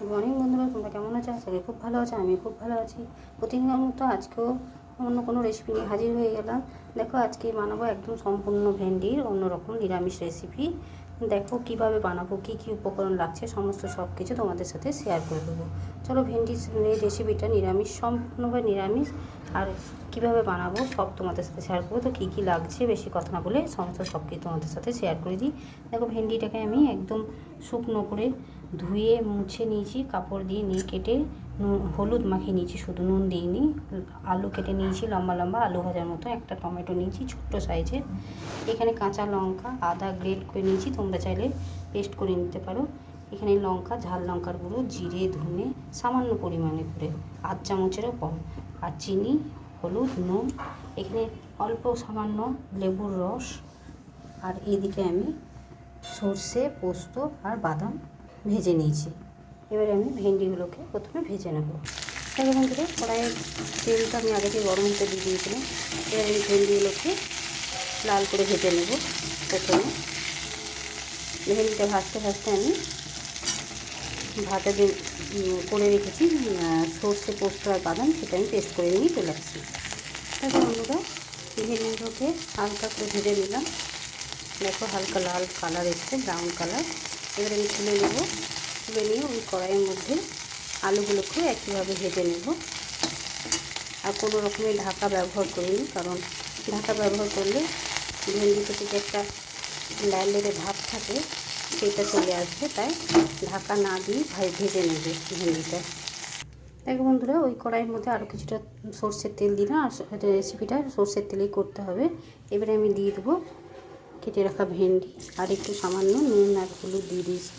Good morning বন্ধুরা তোমরা কেমন আছো? আজকে খুব ভালো আছো আমি খুব ভালো আছি। প্রতিদিনের মতো আজকেও অন্য কোনো রেসিপি নিয়ে হাজির হয়ে গেলাম। দেখো, আজকে বানাবো একদম সম্পূর্ণ ভেন্ডির, অন্যরকম নিরামিষ রেসিপি দেখো, কীভাবে বানাবো, কি কি উপকরণ লাগছে, সমস্ত সব কিছু তোমাদের সাথে শেয়ার করে দেবো। চলো, ভেন্ডির রেসিপিটা নিরামিষ সম্পূর্ণভাবে নিরামিষ। আর কীভাবে বানাবো, সব তোমাদের সাথে শেয়ার করব। তো কী কী লাগছে, বেশি কথা না বলে সমস্ত সব কিছু তোমাদের সাথে শেয়ার করে দিই। দেখো, ভেন্ডিটাকে আমি একদম শুকনো করে ধুয়ে মুছে নিয়েছি, কাপড় দিয়ে নিয়ে কেটে নুন, হলুদ মাখিয়ে নিয়েছি, শুধু নুন দিইনি, আলু কেটে নিয়েছি, লম্বা লম্বা আলু ভাজার মতো, একটা টমেটো নিয়েছি, ছোট্ট সাইজের। এখানে কাঁচা লঙ্কা, আদা গ্রেট করে নিয়েছি, তোমরা চাইলে পেস্ট করে নিতে পারো। এখানে লঙ্কা, ঝাল লঙ্কার গুঁড়ো, জিরে, ধনে, সামান্য পরিমাণে করে, আধ চামচেরও কম। আর চিনি, হলুদ, নুন, এখানে অল্প সামান্য লেবুর রস। আর এদিকে আমি সর্ষে, পোস্ত আর বাদাম ভেজে নিয়েছি। এবারে আমি ভেন্ডিগুলোকে প্রথমে ভেজে নেব। দেখো বন্ধুরা কড়াইয়ের তেলটা আমি আগে থেকে গরম হতে দিয়ে দিয়েছিলাম। এবার আমি ভেন্ডিগুলোকে লাল করে ভেজে নেব প্রথমে। ভেন্ডিটা ভাজতে ভাজতে আমি ভাতে করে রেখেছি সর্ষে পোস্ত আর বাদাম, সেটা আমি পেস্ট করে নিয়ে চলে আসছি। দেখো বন্ধুরা, ভেন্ডিগুলোকে হালকা করে ভেজে নিলাম। দেখো হালকা লাল কালার এসছে, ব্রাউন কালার। এবার আমি তুলে নেব। তুলে নিয়ে ওই কড়াইয়ের মধ্যে আলুগুলোকে একইভাবে ভেজে নেব। আর কোনো রকমের ঢাকা ব্যবহার করিনি, কারণ ঢাকা ব্যবহার করলে ভেন্ডি থেকে যে একটা লালের ভাব থাকে, সেটা চলে আসবে। তাই ঢাকা না দিয়ে ভাই ভেজে নেবে ভেন্ডিটা। দেখো বন্ধুরা, ওই কড়াইয়ের মধ্যে আরও কিছুটা সর্ষের তেল দিলাম। আর রেসিপিটা সর্ষের তেলেই করতে হবে। এবারে আমি দিয়ে দেবো কেটে রাখা ভেন্ডি আর একটু সামান্য নুন আর হলুদ দিয়ে দিয়েছি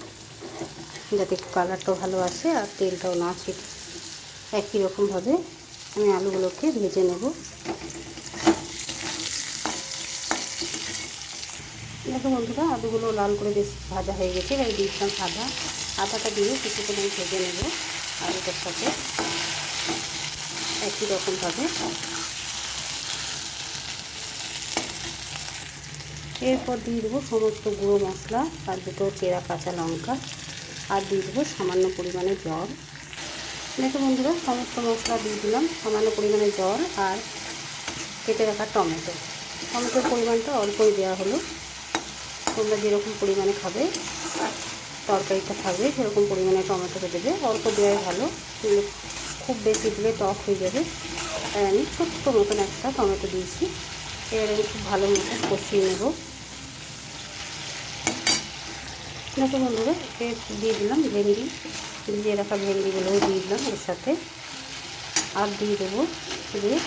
যাতে একটু কালারটাও ভালো আসে আর তেলটাও না ছিটে একই রকমভাবে আমি আলুগুলোকে ভেজে নেব। দেখো বন্ধুরা, আলুগুলো লাল করে বেশ ভাজা হয়ে গেছে, এবার দিয়ে দিলাম আদা। আদাটা দিয়ে কিছুক্ষণ আমি ভেজে নেব আলুটার সাথে। একই রকমভাবে এরপর দিয়ে দেবো সমস্ত গুঁড়ো মশলা আর দুটো চেরা কাঁচা লঙ্কা, আর দিয়ে দেবো সামান্য পরিমাণে জল। দেখো বন্ধুরা, সমস্ত মশলা দিয়ে দিলাম, সামান্য পরিমাণে জল আর কেটে রাখা টমেটো। টমেটোর পরিমাণটা অল্পই দেওয়া হলো। তোমরা যেরকম পরিমাণে খাবে, তরকারিটা খাবে, সেরকম পরিমাণে টমেটোটা দেবে। অল্প দেওয়াই ভালো কিন্তু খুব বেশি দিলে টক হয়ে যাবে। তাই আমি ছোট্ট মতন একটা টমেটো দিয়েছি। এবারে আমি খুব ভালো মতো কষিয়ে নেব। দেখো বন্ধুরা এর দিয়ে দিলাম ভেন্ডি, ভিজিয়ে রাখা ভেন্ডিগুলোও দিয়ে দিলাম এর সাথে। আর দিয়ে দেবো দিয়ে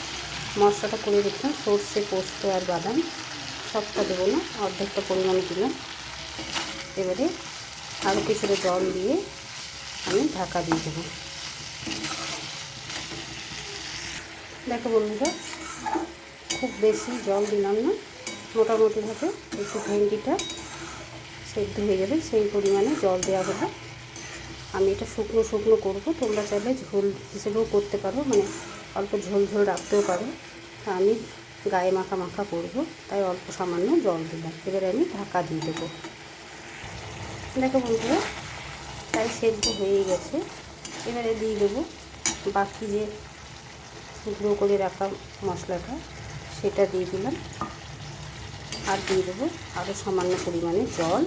মশলাটা করে রেখেছিলাম সর্ষে, পোস্ত আর বাদাম। সবটা দেবো না, অর্ধেকটা পরিমাণ দিলাম। এবারে আরও কিছুটা জল দিয়ে আমি ঢাকা দিয়ে দেবো। দেখো বন্ধুরা, খুব বেশি জল দিলাম না। মোটামুটিভাবে একটু ভেন্ডিটা সেদ্ধ হয়ে যাবে সেই পরিমাণে জল দেওয়া হলো আমি এটা শুকনো শুকনো করব, তোমরা চাইলে ঝোল হিসেবেও করতে পারো মানে অল্প ঝোল ঝোল রাখতেও পারো। আমি গায়ে মাখা মাখা করব, তাই অল্প সামান্য জল দিলাম। এবারে আমি ঢাকা দিয়ে দেবো। দেখো বন্ধুরা তাই সেদ্ধ হয়ে গেছে। এবারে দিয়ে দেবো বাকি যে গুঁড়ো করে রাখা মশলাটা, সেটা দিয়ে দিলাম। আর দিয়ে দেবো আরও সামান্য পরিমাণে জল।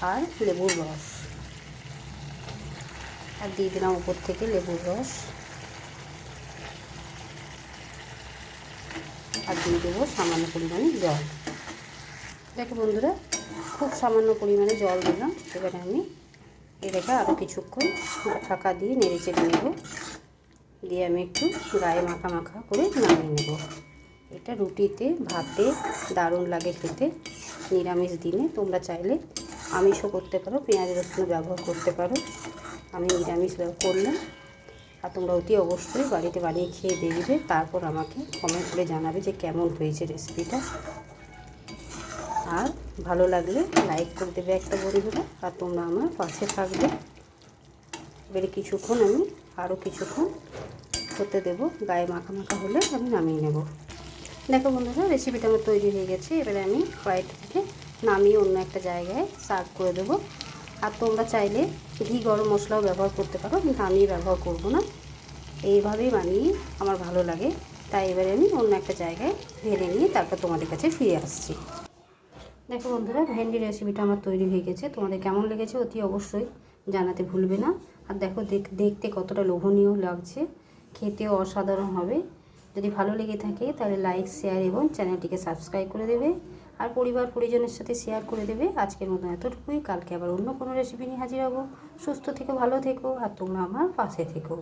আর লেবুর রস। আর দিয়ে দিলাম উপর থেকে লেবুর রস। আর দিয়ে দেবো সামান্য পরিমাণে জল। দেখো বন্ধুরা, খুব সামান্য পরিমাণে জল দিলাম। এবারে আমি এটাকে আরও কিছুক্ষণ ঢাকা দিয়ে নেড়ে চেড়ে নেব। দিয়ে আমি একটু গায়ে মাখা মাখা করে নামিয়ে নেব। এটা রুটিতে, ভাতে দারুণ লাগে খেতে। নিরামিষ দিনে তোমরা চাইলে আমিষও করতে পারো, পেঁয়াজ রসুন ব্যবহার করতে পারো। আমি নিরামিষ করলাম আর তোমরা অতি অবশ্যই বাড়িতে বানিয়ে খেয়ে দেখবে, তারপর আমাকে কমেন্ট করে জানাবে যে কেমন হয়েছে রেসিপিটা আর ভালো লাগলে লাইক করে দেবে একটা বন্ধুরা আর তোমরা আমার পাশে থাকবে। এবারে কিছুক্ষণ আমি আরও কিছুক্ষণ হতে দেবো, গায়ে মাখা মাখা হলে আমি নামিয়ে নেব। দেখো বন্ধুরা রেসিপিটা আমার তৈরি হয়ে গেছে। এবারে আমি কড়াইটা থেকে নামিয়ে অন্য একটা জায়গায় সার্ভ করে দেবো। আর তোমরা চাইলে ঘি গরম মশলাও ব্যবহার করতে পারো, কিন্তু আমি ব্যবহার করব না। এইভাবেই বানিয়ে আমার ভালো লাগে। তাই এবারে আমি অন্য একটা জায়গায় ঢেলে নিয়ে তারপর তোমাদের কাছে ফিরে আসছি। দেখো বন্ধুরা ভেন্ডি রেসিপিটা আমার তৈরি হয়ে গেছে। তোমাদের কেমন লেগেছে অতি অবশ্যই জানাতে ভুলবে না। আর দেখ- দেখতে কতটা লোভনীয় লাগছে। খেতেও অসাধারণ হবে। যদি ভালো লেগে থাকে তাহলে লাইক শেয়ার এবং চ্যানেলটিকে সাবস্ক্রাইব করে দেবে। আর পরিবার পরিজনের সাথে শেয়ার করে দেবে। আজকের মতো এতটুকুই। কালকে আবার অন্য কোনো রেসিপি নিয়ে হাজির হব। সুস্থ থেকো, ভালো থেকো, আর তোমরা আমার পাশে থেকো।